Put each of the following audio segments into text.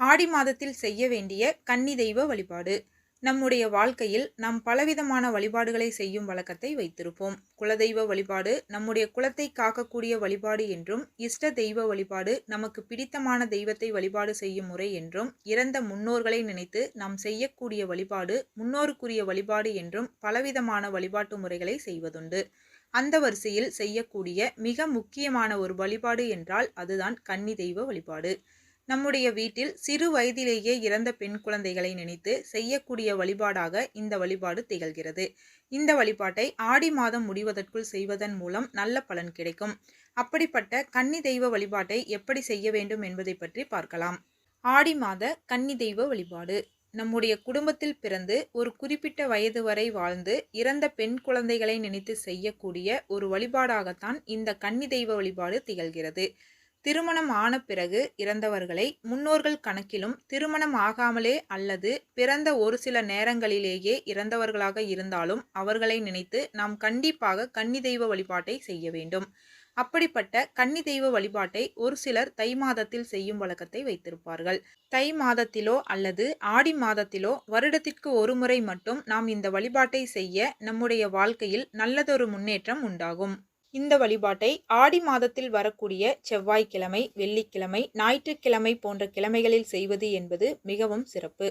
ஆடி மாதத்தில் செய்ய வேண்டிய கன்னி தெய்வ வழிபாடு. நம்முடைய வாழ்க்கையில் நாம் பலவிதமான வழிபாடுகளை செய்யும் வழக்கத்தை வைத்திருப்போம். குலதெய்வ வழிபாடு நம்முடைய குலத்தை காக்கக்கூடிய வழிபாடு என்றும் இஷ்ட தெய்வ வழிபாடு நமக்கு பிடித்தமான தெய்வத்தை வழிபாடு செய்யும் முறை என்றும் இறந்த முன்னோர்களை நினைத்து நாம் செய்யக்கூடிய வழிபாடு முன்னோருக்குரிய வழிபாடு என்றும் பலவிதமான வழிபாட்டு முறைகளை செய்வதுண்டு. அந்த வரிசையில் செய்யக்கூடிய மிக முக்கியமான ஒரு வழிபாடு என்றால் அதுதான் கன்னி தெய்வ வழிபாடு. நம்முடைய வீட்டில் சிறு வயதிலேயே இறந்த பெண் குழந்தைகளை நினைத்து செய்யக்கூடிய வழிபாடாக இந்த வழிபாடு திகழ்கிறது. இந்த வழிபாட்டை ஆடி மாதம் முடிவதற்குள் செய்வதன் மூலம் நல்ல பலன் கிடைக்கும். அப்படிப்பட்ட கன்னி தெய்வ வழிபாட்டை எப்படி செய்ய வேண்டும் என்பதை பற்றி பார்க்கலாம். ஆடி மாத கன்னி தெய்வ வழிபாடு. நம்முடைய குடும்பத்தில் பிறந்து ஒரு குறிப்பிட்ட வயது வரை வாழ்ந்து இறந்த பெண் குழந்தைகளை நினைத்து செய்யக்கூடிய ஒரு வழிபாடாகத்தான் இந்த கன்னி தெய்வ வழிபாடு திகழ்கிறது. திருமணம் ஆன பிறகு இறந்தவர்களை முன்னோர்கள் கணக்கிலும் திருமணம் ஆகாமலே அல்லது பிறந்த ஒரு சில நேரங்களிலேயே இறந்தவர்களாக இருந்தாலும் அவர்களை நினைத்து நாம் கண்டிப்பாக கன்னி தெய்வ வழிபாட்டை செய்ய வேண்டும். அப்படிப்பட்ட கன்னி தெய்வ வழிபாட்டை ஒரு சிலர் தை மாதத்தில் செய்யும் வழக்கத்தை வைத்திருப்பார்கள். தை மாதத்திலோ அல்லது ஆடி மாதத்திலோ வருடத்திற்கு ஒரு முறை மட்டும் நாம் இந்த வழிபாட்டை செய்ய நம்முடைய வாழ்க்கையில் நல்லதொரு முன்னேற்றம் உண்டாகும். இந்த வழிபாட்டை ஆடி மாதத்தில் வரக்கூடிய செவ்வாய்க்கிழமை வெள்ளிக்கிழமை ஞாயிற்றுக்கிழமை போன்ற கிழமைகளில் செய்வது என்பது மிகவும் சிறப்பு.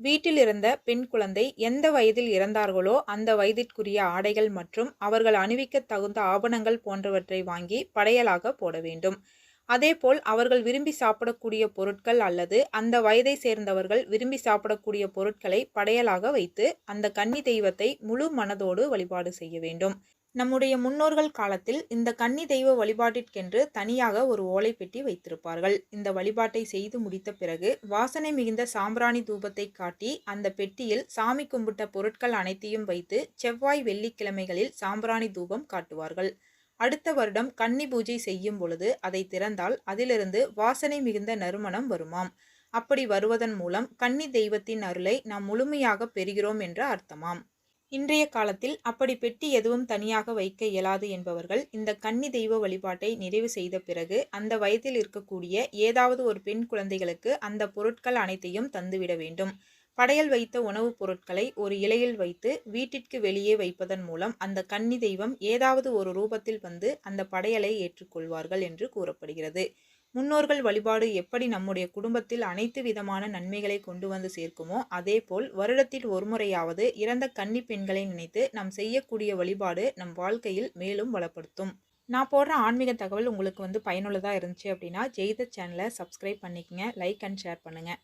வீட்டில் இருந்த பெண் குழந்தை எந்த வயதில் இறந்தார்களோ அந்த வயதிற்குரிய ஆடைகள் மற்றும் அவர்கள் அணிவிக்க தகுந்த ஆபணங்கள் போன்றவற்றை வாங்கி படையலாக போட வேண்டும். அதேபோல் அவர்கள் விரும்பி சாப்பிடக்கூடிய பொருட்கள் அல்லது அந்த வயதை சேர்ந்தவர்கள் விரும்பி சாப்பிடக்கூடிய பொருட்களை படையலாக வைத்து அந்த கன்னி தெய்வத்தை முழு மனதோடு வழிபாடு செய்ய வேண்டும். நம்முடைய முன்னோர்கள் காலத்தில் இந்த கன்னி தெய்வ வழிபாட்டிற்கென்று தனியாக ஒரு ஓலை பெட்டி வைத்திருப்பார்கள். இந்த வழிபாட்டை செய்து முடித்த பிறகு வாசனை மிகுந்த சாம்பிராணி தூபத்தை காட்டி அந்த பெட்டியில் சாமி கும்பிட்ட பொருட்கள் அனைத்தையும் வைத்து செவ்வாய் வெள்ளிக்கிழமைகளில் சாம்பிராணி தூபம் காட்டுவார்கள். அடுத்த வருடம் கன்னி பூஜை செய்யும் பொழுது அதை திறந்தால் அதிலிருந்து வாசனை மிகுந்த நறுமணம் வருமாம். அப்படி வருவதன் மூலம் கன்னி தெய்வத்தின் அருளை நாம் முழுமையாக பெறுகிறோம் என்ற அர்த்தமாம். இன்றைய காலத்தில் அப்படி பெட்டி எதுவும் தனியாக வைக்க இயலாது என்பவர்கள் இந்த கன்னி தெய்வ வழிபாட்டை நிறைவு செய்த பிறகு அந்த வயதில் இருக்கக்கூடிய ஏதாவது ஒரு பெண் குழந்தைகளுக்கு அந்த பொருட்கள் அனைத்தையும் தந்துவிட வேண்டும். படையல் வைத்த உணவுப் பொருட்களை ஒரு இலையில் வைத்து வீட்டிற்கு வெளியே வைப்பதன் மூலம் அந்த கன்னி தெய்வம் ஏதாவது ஒரு ரூபத்தில் வந்து அந்த படையலை ஏற்றுக்கொள்வார்கள் என்று கூறப்படுகிறது. முன்னோர்கள் வழிபாடு எப்படி நம்முடைய குடும்பத்தில் அனைத்து விதமான நன்மைகளை கொண்டு வந்து சேர்க்குமோ அதேபோல் வருடத்தில் ஒருமுறையாவது இறந்த கன்னி பெண்களை நினைத்து நாம் செய்யக்கூடிய வழிபாடு நம் வாழ்க்கையில் மேலும் வளப்படுத்தும். நான் போடுற ஆன்மீக தகவல் உங்களுக்கு வந்து பயனுள்ளதாக இருந்துச்சு அப்படின்னா ஜெய்த சேனலை சப்ஸ்கிரைப் பண்ணிக்கங்க லைக் அண்ட் ஷேர் பண்ணுங்கள்